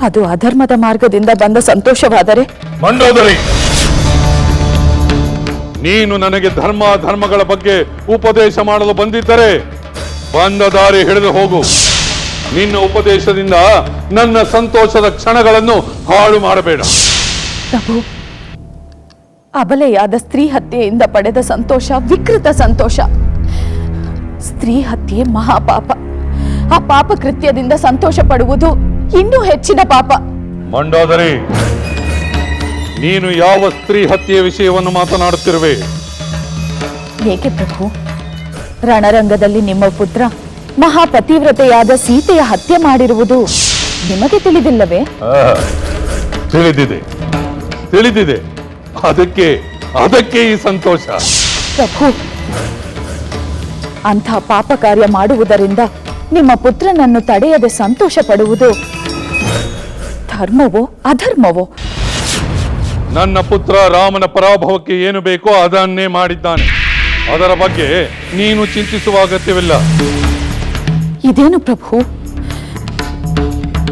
ಅದು ಅಧರ್ಮದ ಮಾರ್ಗದಿಂದ ಬಂದ ಸಂತೋಷವಾದರೆ? ಮಂಡೋದರಿ! ನೀನು ನನಗೆ ಧರ್ಮ ಧರ್ಮಗಳ ಬಗ್ಗೆ ಉಪದೇಶ ಮಾಡಲು ಬಂದಿದ್ದರೆ ಬಂದ ದಾರಿ ಹಿಡಿದು ಹೋಗು. ನಿನ್ನ ಉಪದೇಶದಿಂದ ನನ್ನ ಸಂತೋಷದ ಕ್ಷಣಗಳನ್ನು ಹಾಳು ಮಾಡಬೇಡ. ಪ್ರಭು ಅಬಲೆಯಾದ ಸ್ತ್ರೀ ಹತ್ಯೆಯಿಂದ ಪಡೆದ ಸಂತೋಷ ವಿಕೃತ ಸಂತೋಷ. ಸ್ತ್ರೀ ಹತ್ಯೆ ಮಹಾಪಾಪ. ಆ ಪಾಪ ಕೃತ್ಯದಿಂದ ಸಂತೋಷ ಪಡುವುದು ಇನ್ನೂ ಹೆಚ್ಚಿನ ಪಾಪ. ಮಂಡೋದರಿ ನೀನು ಯಾವ ಸ್ತ್ರೀ ಹತ್ಯೆಯ ವಿಷಯವನ್ನು ಮಾತನಾಡುತ್ತಿರುವೆ? ಏಕೆ ಪ್ರಭು? ರಣರಂಗದಲ್ಲಿ ನಿಮ್ಮ ಪುತ್ರ ಮಹಾಪತಿವ್ರತೆಯಾದ ಸೀತೆಯ ಹತ್ಯೆ ಮಾಡಿರುವುದು ನಿಮಗೆ ತಿಳಿದಿಲ್ಲವೇ? ತಿಳಿದಿದೆ ತಿಳಿದಿದೆ. ಅದಕ್ಕೆ ಅದಕ್ಕೆ ಈ ಸಂತೋಷ. ಪ್ರಭು ಅಂಥ ಪಾಪ ಕಾರ್ಯ ಮಾಡುವುದರಿಂದ ನಿಮ್ಮ ಪುತ್ರನನ್ನು ತಡೆಯದೆ ಸಂತೋಷ ಪಡುವುದು ಧರ್ಮವೋ ಅಧರ್ಮವೋ? ನನ್ನ ಪುತ್ರ ರಾಮನ ಪರಾಭವಕ್ಕೆ ಏನು ಬೇಕೋ ಅದನ್ನೇ ಮಾಡಿದ್ದಾನೆ. ಅದರ ಬಗ್ಗೆ ನೀನು ಚಿಂತಿಸುವ ಅಗತ್ಯವಿಲ್ಲ. ಇದೇನು ಪ್ರಭು?